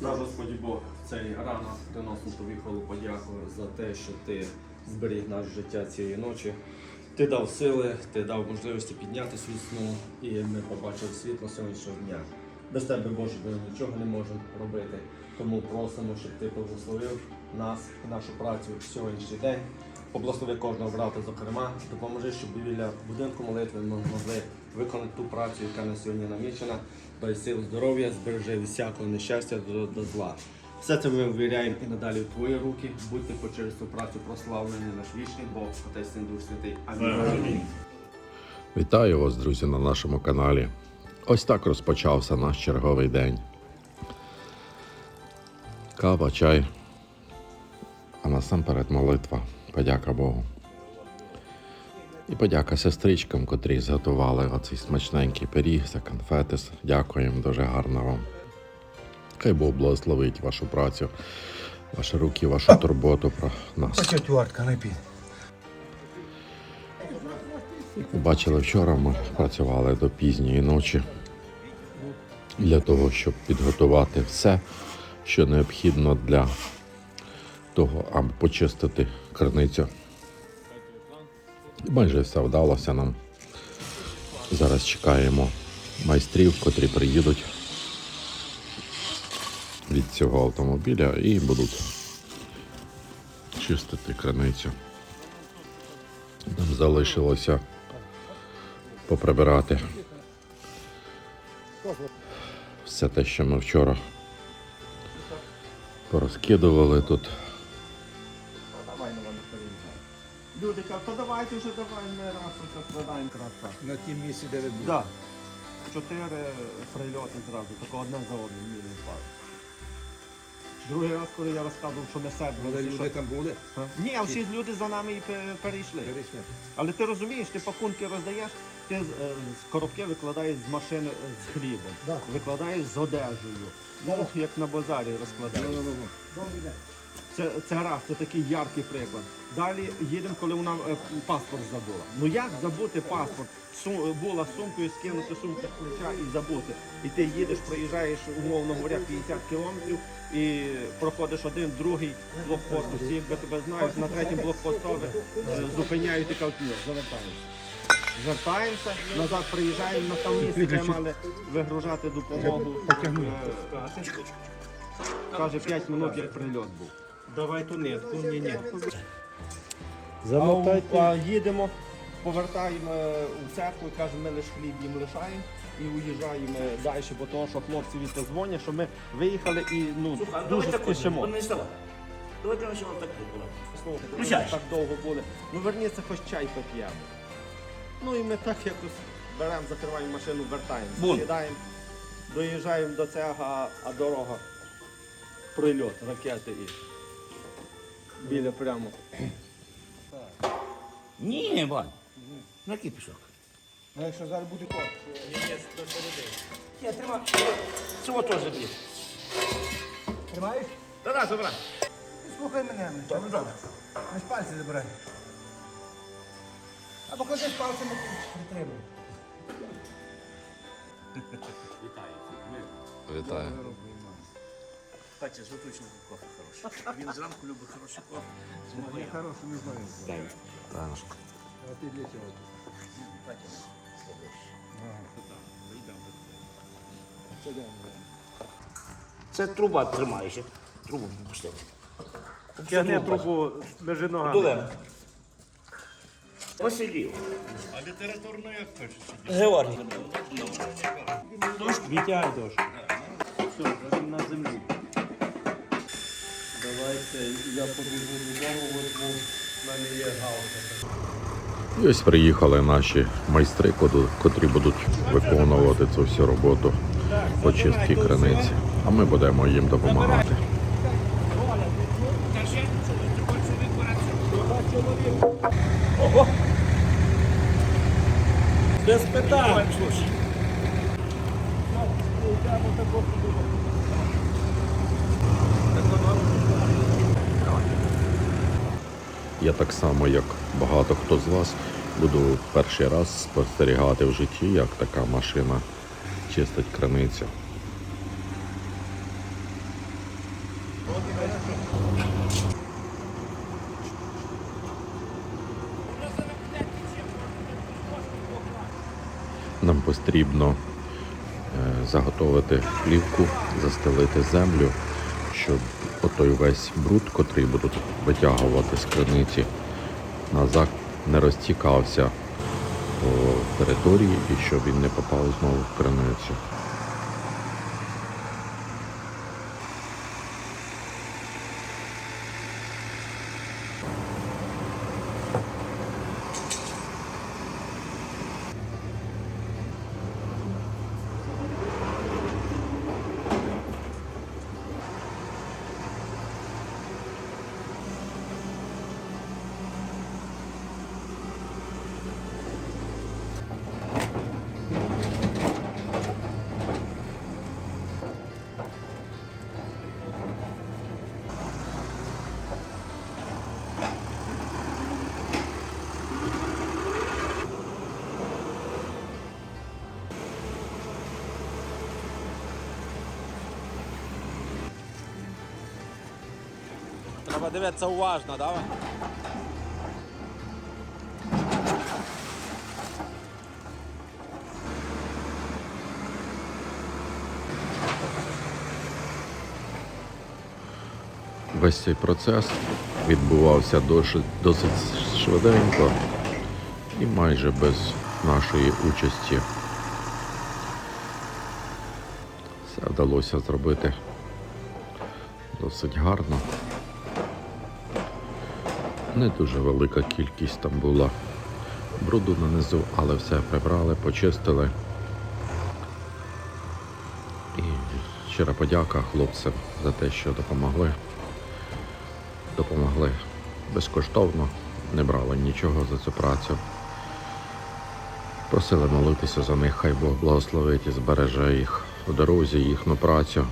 Наш Господі Бог, цей ранок приносимо тобі хвалу подяку за те, що ти зберіг наше життя цієї ночі. Ти дав сили, ти дав можливості піднятися від сну, і ми побачили світло сьогоднішнього дня. Без тебе, Боже, ми нічого не можемо робити. Тому просимо, щоб ти благословив нас і нашу працю сьогоднішній день. Поблагослови кожного брата, зокрема, допоможи, щоб біля будинку молитви ми могли виконати ту працю, яка на сьогодні намічена. Дай сил здоров'я, збережи від всякого нещастя до, до зла. Все це ми ввіряємо і надалі в твої руки. Будьте по через цю працю прославлений наш вічний Бог, Отець Син Дух Святий. Амінь. Вітаю вас, друзі, на нашому каналі. Ось так розпочався наш черговий день. Кава, чай, а насамперед молитва. Подяка Богу. І подяка сестричкам, котрі зготували оцей смачненький пиріг за конфети. Дякуємо дуже гарно вам. Хай Бог благословить вашу працю, ваші руки, вашу турботу про нас. Як ви бачили, вчора ми працювали до пізньої ночі для того, щоб підготувати все, що необхідно для того, аби почистити криницю. Майже все вдалося нам. Зараз чекаємо майстрів, котрі приїдуть від цього автомобіля і будуть чистити криницю. Нам залишилося поприбирати все те, що ми вчора порозкидували тут. Люди кажуть, то давайте вже давай ми раз це складаємо кратка. На тім місці, де ви були. Да. Чотири прильоти зразу, тако одне за одним міни впали. Другий раз, коли я розказував, що не Але себе. люди там були. Ні, а всі люди за нами і перейшли. Перейшли. Але ти розумієш, ти пакунки роздаєш, ти з, е, з коробки викладаєш з машини е, з хлібом, Да. викладаєш з одежею. Ну, як на базарі розкладаєш. Це, це раз, це такий яркий приклад. Далі їдемо, коли вона е, паспорт забула. Ну як забути паспорт? Сум, була сумкою, скинути сумку з плеча і забути. І ти їдеш, проїжджаєш, умовно говоря, 50 кілометрів і проходиш один, другий блокпост. Всі якби тебе знають, на третьому блокпостові е, зупиняють і кажуть, ні, завертаємося. Звертаємося, назад приїжджаємо на тому місці, де мали вигружати допомогу. Е, Каже, 5 минут як прильот був. Давай ту нитку, ні, ні. Замотайте. А, їдемо, повертаємо е, у церкву, кажемо, ми лише хліб їм лишаємо і уїжджаємо далі, бо того, що хлопці від дзвонять, що ми виїхали і ну, Слухай, а дуже давай так, спішимо. не ставай. Давай сюди так було. Слухайте, ми Включаєш? так довго були. Ну верніться, хоч чай поп'ємо. Ну і ми так якось беремо, закриваємо машину, вертаємо, Бун. сідаємо, доїжджаємо до цього, а, а дорога прильот, ракети і біля прямо. Ні, Вань. На який пішок? Ну, якщо зараз буде кот. Я тримав. Цього теж забіг. Тримаєш? Та на, забирай. Слухай мене. Так, ну добре. Аж пальці забирай. Або кладеш пальцями притримуй. Вітаю. Кстати, жовточний кофе хороший. Він зранку любить хороший кофе. Зимовий. Я хороший не знаю. А ти для чого? Це де? Це труба тримаєш. Трубу пустити. Тягни трубу, держи ногами. Туди. Посидів. А літературно як пишеш? Георгій. Вітяй дощ. Все, на землі. Давайте я побіжу додому, бо в мене є гауза. І ось приїхали наші майстри, котрі- котрі будуть виконувати цю всю роботу по чистці криниці. А ми будемо їм допомагати. Без питань. Я так само, як багато хто з вас, буду перший раз спостерігати в житті, як така машина чистить криницю. Нам потрібно е, заготовити плівку, застелити землю, щоб отой весь бруд, котрий будуть витягувати з криниці, назад не розтікався по території і щоб він не попав знову в криницю. Треба дивитися уважно, давай. Весь цей процес відбувався досить, досить швиденько і майже без нашої участі. Все вдалося зробити досить гарно. Не дуже велика кількість там була бруду нанизу, але все прибрали, почистили. І щира подяка хлопцям за те, що допомогли. Допомогли безкоштовно, не брали нічого за цю працю. Просили молитися за них, хай Бог благословить і збереже їх у дорозі, їхню працю.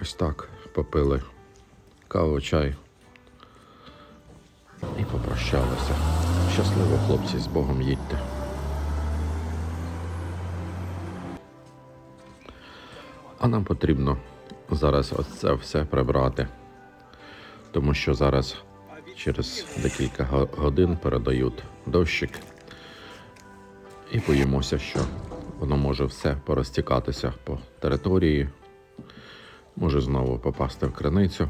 Ось так попили каву, чай і попрощалися. Щасливо, хлопці, з Богом їдьте. А нам потрібно зараз ось це все прибрати, тому що зараз через декілька годин передають дощик і боїмося, що воно може все порозтікатися по території, може знову попасти в криницю.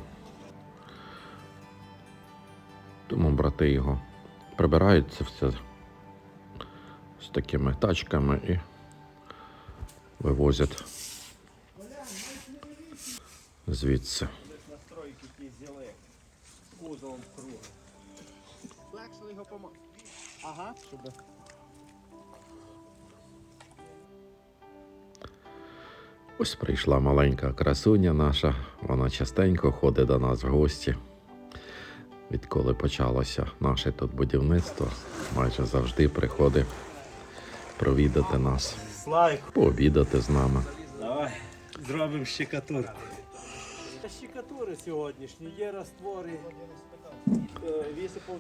Тому брати його прибирають це все з такими тачками і вивозять звідси. Легше його помогти. Ага, щоб Ось прийшла маленька красуня наша, вона частенько ходить до нас в гості. Відколи почалося наше тут будівництво, майже завжди приходить провідати нас, пообідати з нами. давай зробимо щекатурку. Щекатури сьогоднішні, є раствори, е, висипав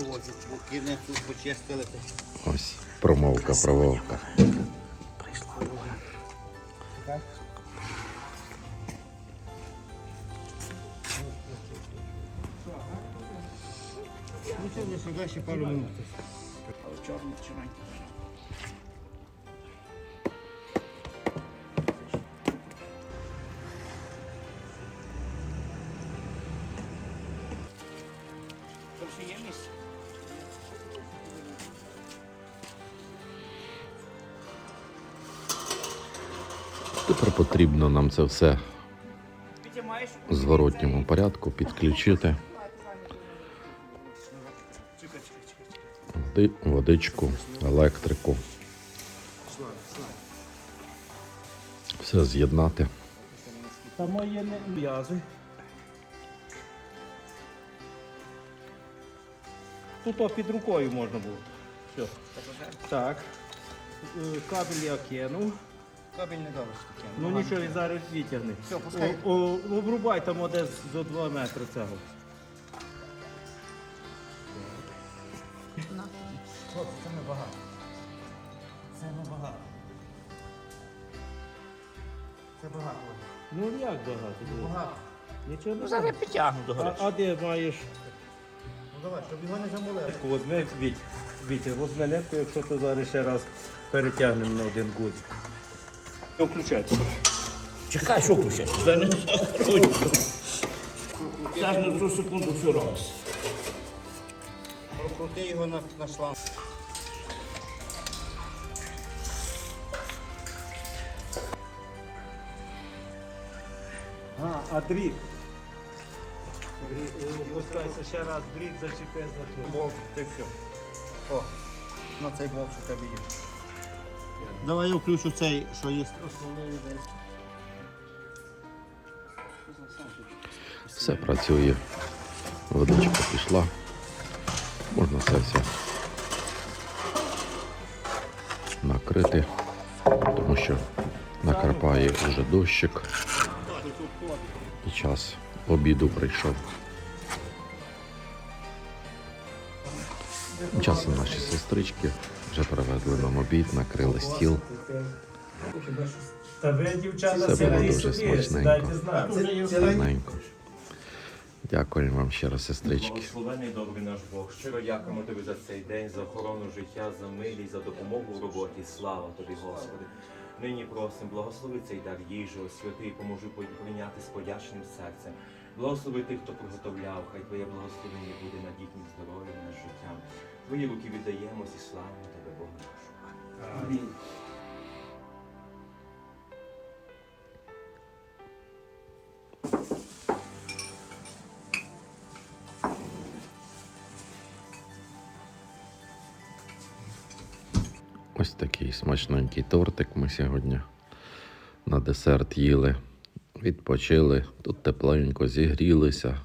возять, буківни тут почистили. Ось промовка промовка. Прийшла друга. Ну це сюди ще пару минут. Чорний чорненький. Є місце? Тепер потрібно нам це все в зворотньому порядку підключити. Водичку, електрику. Все з'єднати. Та моє не м'язи. Тут о, під рукою можна було. Все. Так. Е, Кабель я кинув. Кабель не давиш таке. Ну нічого, він зараз витягне. Все, пускай. О, о, обрубай там одесь за 2 метри цього. Хлопці, це не багато. Це не багато. Це багато. Ну як багато? Ну, Багато. Нічого не Ну зараз я підтягну до а, а де маєш? Давай, щоб його не замулили. Возьми, Віть, Вітя, возьми нитку, якщо то зараз ще раз перетягнемо на один гудзик. Що включається? Чекай, що включати? Це не Це ж на цю секунду все робиться. Прокрути його на, на шланг. А, а дріт. Е, ще раз, дріт зачепи за ту. Болт, ти все. О, на цей болт, що тебе є. Давай я включу цей, що є основний десь. Все працює. Водичка пішла. Можна це все накрити, тому що накрапає вже дощик. І час обіду прийшов. Тим Часом наші сестрички вже привезли нам обід, накрили стіл. Це було дуже смачненько. Гарненько. Дякую вам ще раз, сестрички. Благословений добрий наш Бог. Щиро дякуємо тобі за цей день, за охорону життя, за милість, за допомогу в роботі. Слава тобі, Господи. Нині просимо, благослови цей дар їжі, освяти і поможи прийняти з подячним серцем. Благослови тих, хто приготовляв, хай Твоє благословення буде над їхнім здоров'ям, над життям. Твої руки віддаємось і славимо тебе, Бога нашого. Амінь. Ось такий смачненький тортик ми сьогодні на десерт їли. Відпочили, тут тепленько зігрілися.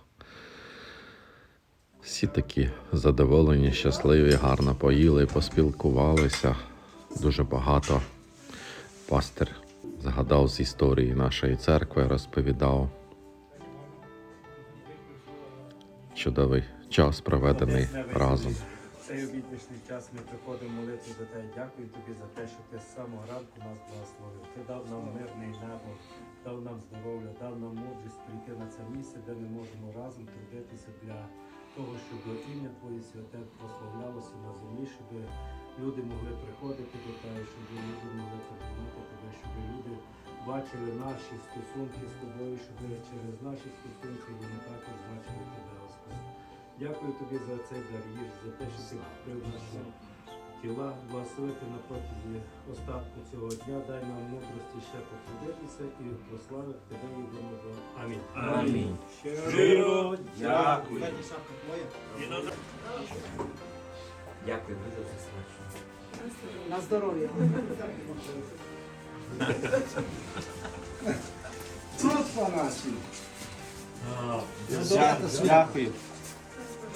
Всі такі задоволені, щасливі, гарно поїли, поспілкувалися. Дуже багато. Пастир згадав з історії нашої церкви, розповідав. Чудовий час проведений разом. Цей обіднішний час ми приходимо молитву за тебе. Дякую тобі за те, що ти з самого ранку нас благословив. Ти дав нам мирне небо, дав нам здоров'я, дав нам мудрість прийти на це місце, де ми можемо разом трудитися для того, щоб ім'я Твоє святе прославлялося на землі, щоб люди могли приходити до тебе, щоб люди могли приходити тебе, щоб люди бачили наші стосунки з тобою, щоб через наші стосунки вони також бачили тебе, Господи. Дякую тобі за цей дар їж, за те, що ти купив наші тіла, благословити на протязі остатку цього дня. Дай нам мудрості ще потрудитися і прославити тебе і до Амінь. Амінь. Щиро дякую. Дякую дуже за смачно. На здоров'я. Царства наші. Дякую.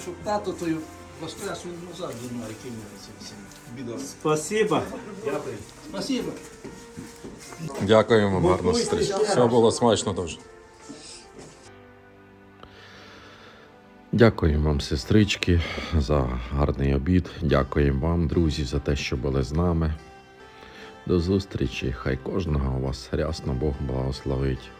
Щоб тато той воскрес, він назад зі мною кинеться всім. Спасибо. Дякую. Спасибо. Дякуємо гарно, сестрички. Все було смачно дуже. Дякуємо вам, сестрички, за гарний обід. Дякуємо вам, друзі, за те, що були з нами. До зустрічі. Хай кожного вас рясно Бог благословить.